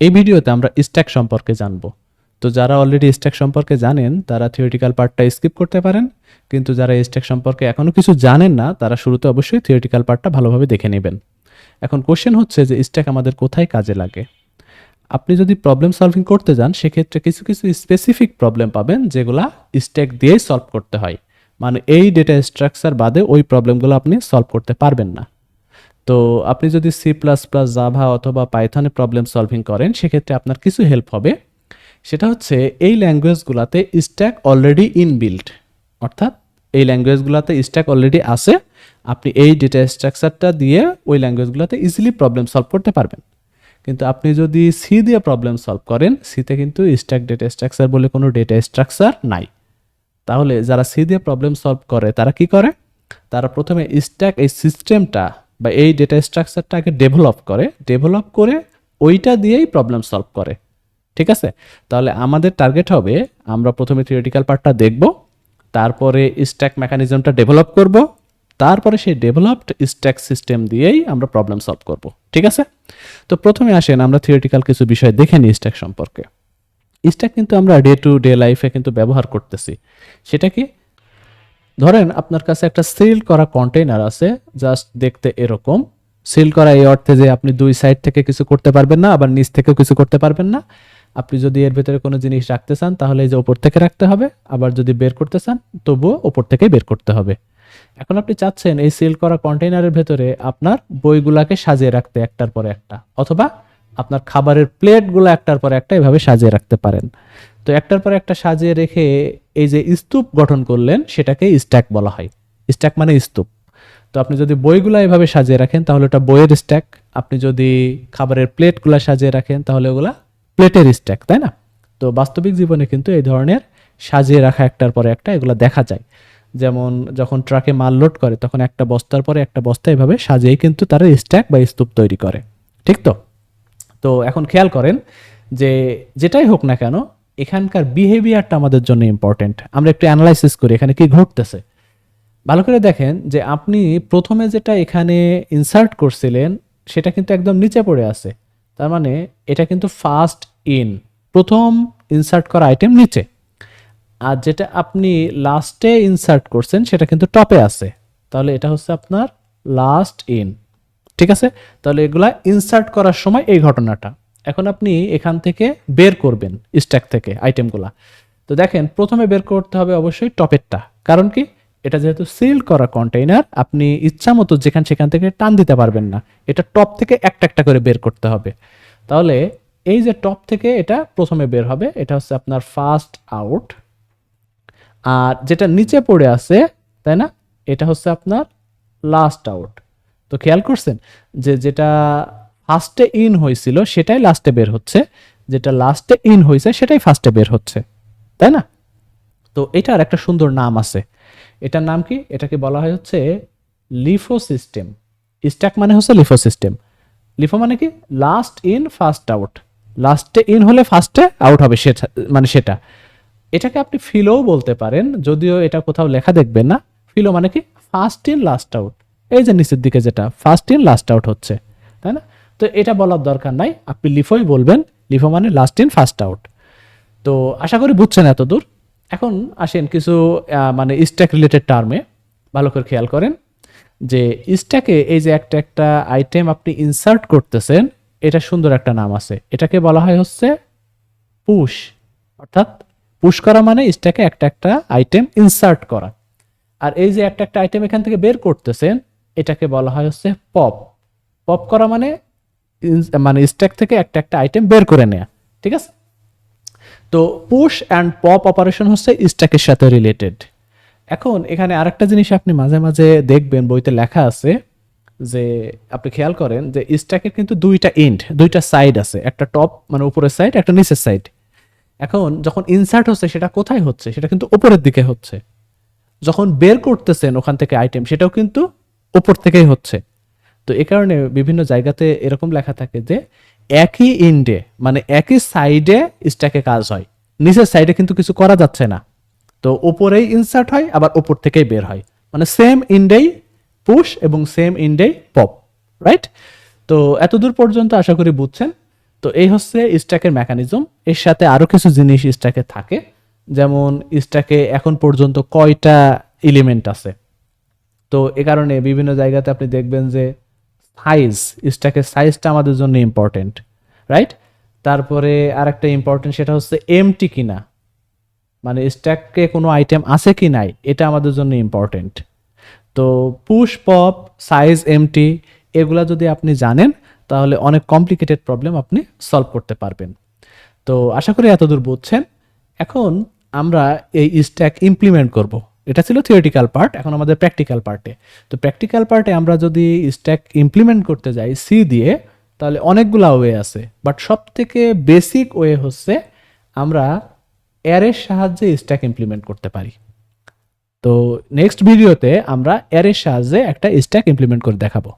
এই ভিডিওতে আমরা স্ট্যাক সম্পর্কে জানব। তো যারা অলরেডি স্ট্যাক সম্পর্কে জানেন, তারা থিওরিটিক্যাল পার্টটা স্কিপ করতে পারেন। কিন্তু যারা স্ট্যাক সম্পর্কে এখনও কিছু জানেন না, তারা শুরুতে অবশ্যই থিওরিটিক্যাল পার্টটা ভালোভাবে দেখে নেবেন। এখন কোশ্চেন হচ্ছে যে স্ট্যাক আমাদের কোথায় কাজে লাগে? আপনি যদি প্রবলেম সলভিং করতে যান, সেক্ষেত্রে কিছু কিছু স্পেসিফিক প্রবলেম পাবেন, যেগুলা স্ট্যাক দিয়েই সলভ করতে হয়। মানে এই ডেটা স্ট্রাকচার বাদে ওই প্রবলেমগুলো আপনি সলভ করতে পারবেন না। তো আপনি যদি সি প্লাস প্লাস জাভা অথবা পাইথনে প্রবলেম সলভিং করেন, সেক্ষেত্রে আপনার কিছু হেল্প হবে। সেটা হচ্ছে এই ল্যাঙ্গুয়েজগুলোতে স্ট্যাক অলরেডি ইনবিল্ট অর্থাৎ এই ল্যাঙ্গুয়েজগুলোতে স্ট্যাক অলরেডি আছে, আপনি এই ডেটা স্ট্রাকচারটা দিয়ে ওই ল্যাঙ্গুয়েজগুলোতে ইজিলি প্রবলেম সলভ করতে পারবেন। কিন্তু আপনি যদি সি দিয়ে প্রবলেম সলভ করেন সিতে কিন্তু স্ট্যাক ডেটা স্ট্রাকচার বলে কোনো ডেটা স্ট্রাকচার নাই। তাহলে যারা সি দিয়ে প্রবলেম সলভ করে, তারা কি করে? তারা প্রথমে স্ট্যাক এই সিস্টেমটা বা এই ডেটা স্ট্রাকচারটাকে ডেভেলপ করে ডেভেলপ করে ওইটা দিয়েই প্রবলেম সলভ করে। ঠিক আছে? তাহলে আমাদের টার্গেট হবে, আমরা প্রথমে থিওরিটিক্যাল পার্টটা দেখব, তারপরে স্ট্যাক মেকানিজমটা ডেভেলপ করব, তারপরে সেই ডেভেলপড স্ট্যাক সিস্টেম দিয়েই আমরা প্রবলেম সলভ করব। ঠিক আছে? তো প্রথমে আসেন, আমরা থিওরিটিক্যাল কিছু বিষয় দেখে নিই স্ট্যাক সম্পর্কে। স্ট্যাক কিন্তু আমরা ডে টু ডে লাইফে কিন্তু ব্যবহার করতেছি। সেটা কি? ধরেন আপনার কাছে একটা সিল করা কন্টেইনার আছে জাস্ট দেখতে এরকম। সিল করা এই অর্থে যে আপনি দুই সাইড থেকে কিছু করতে পারবেন না, আবার নিচ থেকেও কিছু করতে পারবেন না। আপনি যদি এর ভেতরে কোনো জিনিস রাখতে চান, তাহলে এই যে ওপর থেকে রাখতে হবে। আবার যদি বের করতে চান, তবুও ওপর থেকে বের করতে হবে। এখন আপনি চাচ্ছেন এই সিল করা কন্টেইনারের ভেতরে আপনার বইগুলাকে সাজিয়ে রাখতে একটার পর একটা, অথবা আপনার খাবারের প্লেটগুলো একটার পর একটা এভাবে সাজিয়ে রাখতে পারেন। তো একটার পর একটা সাজিয়ে রেখে এই যে স্তূপ গঠন করলেন, সেটাকে স্ট্যাক বলা হয়। স্ট্যাক মানে স্তূপ। তো আপনি যদি বইগুলো এভাবে সাজিয়ে রাখেন, তাহলে ওটা বইয়ের স্ট্যাক আপনি যদি খাবারের প্লেটগুলো সাজিয়ে রাখেন, তাহলে ওগুলা প্লেটের স্ট্যাক তাই না? তো বাস্তবিক জীবনে কিন্তু এই ধরনের সাজিয়ে রাখা একটার পরে একটা এগুলো দেখা যায়। যেমন যখন ট্রাকে মাল লোড করে, তখন একটা বস্তার পরে একটা বস্তা এভাবে সাজিয়ে কিন্তু তারা স্ট্যাক বা স্তূপ তৈরি করে। ঠিক তো? তো এখন খেয়াল করেন যে যেটাই হোক না কেন এখানকার বিহেভিয়ারটা আমাদের জন্য ইম্পর্টেন্ট আমরা একটু অ্যানালাইসিস করি, এখানে কি ঘটতেছে। ভালো করে দেখেন যে আপনি প্রথমে যেটা এখানে ইনসার্ট করছিলেন, সেটা কিন্তু একদম নিচে পড়ে আছে। তার মানে এটা কিন্তু ফার্স্ট ইন প্রথম ইনসার্ট করা আইটেম নিচে। আর যেটা আপনি লাস্টে ইনসার্ট করছেন, সেটা কিন্তু টপে আছে। তাহলে এটা হচ্ছে আপনার লাস্ট ইন ঠিক আছে? তাহলে এগুলা ইনসার্ট করার সময় এই ঘটনাটা। এখন আপনি এখান থেকে বের করবেন স্ট্যাক থেকে আইটেমগুলা তো দেখেন, প্রথমে বের করতে হবে অবশ্যই টপেরটা। কারণ কি? এটা যেহেতু সিল করা কন্টেইনার আপনি ইচ্ছা মতো যেখান সেখান থেকে টান দিতে পারবেন না। এটা টপ থেকে একটা একটা করে বের করতে হবে। তাহলে এই যে টপ থেকে এটা প্রথমে বের হবে, এটা হচ্ছে আপনার ফার্স্ট আউট আর যেটা নিচে পড়ে আছে, তাই না? এটা হচ্ছে আপনার লাস্ট আউট তো খেয়াল করছেন যে যেটা ফার্স্টে ইন হয়েছিল, সেটাই লাস্টে বের হচ্ছে। যেটা লাস্টে ইন হয়েছে, সেটাই ফার্স্টে বের হচ্ছে। তাই না? তো এটার একটা সুন্দর নাম আছে। এটার নাম কি? এটাকে বলা হয় হচ্ছে লিফো সিস্টেম স্ট্যাক মানে হচ্ছে লিফো সিস্টেম লিফো মানে কি? Last in, first out. লাস্টে ইন হলে ফার্স্টে আউট হবে সেটা মানে সেটা। এটাকে আপনি ফিলও বলতে পারেন, যদিও এটা কোথাও লেখা দেখবেন না। ফিলো মানে কি? First in, last out. এই যে নিচের দিকে যেটা, ফার্স্ট ইন, লাস্ট আউট হচ্ছে। তাই না? তো এটা বলার দরকার নাই। আপনি লিফোই বলবেন, লিফো মানে লাস্ট ইন ফার্স্ট আউট তো আশা করি বুঝছেন এত দূর। এখন আসেন কিছু মানে স্ট্যাক রিলেটেড টার্মে ভালো করে খেয়াল করেন যে স্ট্যাকে এই যে একটা একটা আইটেম আপনি ইনসার্ট করতেছেন, এটা সুন্দর একটা নাম আছে। এটাকে বলা হয় হচ্ছে পুশ অর্থাৎ পুশ করা মানে স্ট্যাকে একটা একটা আইটেম ইনসার্ট করা। আর এই যে একটা একটা আইটেম এখান থেকে বের করতেছেন, এটাকে বলা হয় হচ্ছে পপ পপ করা মানে মানে স্ট্যাক থেকে একটা একটা আইটেম বের করে নেয়া, ঠিক আছে? তো পুশ অ্যান্ড পপ অপারেশন হচ্ছে স্ট্যাকের সাথে রিলেটেড এখন এখানে আরেকটা জিনিস আপনি মাঝে মাঝে দেখবেন, বইতে লেখা আছে যে, আপনি খেয়াল করেন যে স্ট্যাকের কিন্তু দুইটা এন্ড দুইটা সাইড আছে। একটা টপ মানে উপরের সাইড একটা নিচের সাইড এখন যখন ইনসার্ট হচ্ছে, সেটা কোথায় হচ্ছে? সেটা কিন্তু উপরের দিকে হচ্ছে। যখন বের করতেছেন ওখান থেকে আইটেম সেটাও কিন্তু উপর থেকেই হচ্ছে। তো এ কারণে বিভিন্ন জায়গাতে এরকম লেখা থাকে যে একই ইন্ডে মানে একই সাইডে স্ট্যাকে কাজ হয়। নিচের সাইডে কিন্তু কিছু করা যাচ্ছে না। তো ওপরেই ইনসার্ট হয়, আবার ওপর থেকেই বের হয়। মানে সেম ইন্ডেই পুশ এবং সেম ইন্ডেই পপ রাইট তো এতদূর পর্যন্ত আশা করি বুঝছেন। তো এই হচ্ছে স্ট্যাকের মেকানিজম এর সাথে আরও কিছু জিনিস স্ট্যাকে থাকে। যেমন স্ট্যাকে এখন পর্যন্ত কয়টা এলিমেন্ট আছে? তো এ কারণে বিভিন্ন জায়গাতে আপনি দেখবেন যে সাইজ স্ট্যাকের সাইজটা আমাদের জন্য ইম্পর্টেন্ট রাইট তারপরে আরেকটা ইম্পর্টেন্ট সেটা হচ্ছে এমটি কিনা মানে স্ট্যাকে কোনো আইটেম আছে কি নাই, এটা আমাদের জন্য ইম্পর্টেন্ট তো পুশ পপ সাইজ এমটি এগুলা যদি আপনি জানেন, তাহলে অনেক কমপ্লিকেটেড প্রবলেম আপনি সলভ করতে পারবেন। তো আশা করি এতদূর বুঝছেন। এখন আমরা এই স্ট্যাক ইমপ্লিমেন্ট করব। এটা ছিল থিওরিটিক্যাল পার্ট এখন আমাদের প্র্যাকটিক্যাল পার্টে তো প্র্যাকটিক্যাল পার্টে আমরা যদি স্ট্যাক ইমপ্লিমেন্ট করতে যাই সি দিয়ে, তাহলে অনেকগুলা ওয়ে আছে। বাট সব থেকে বেসিক ওয়ে হচ্ছে আমরা অ্যারের সাহায্যে স্ট্যাক ইমপ্লিমেন্ট করতে পারি। তো নেক্সট ভিডিওতে আমরা অ্যারের সাহায্যে একটা স্ট্যাক ইমপ্লিমেন্ট করে দেখাবো।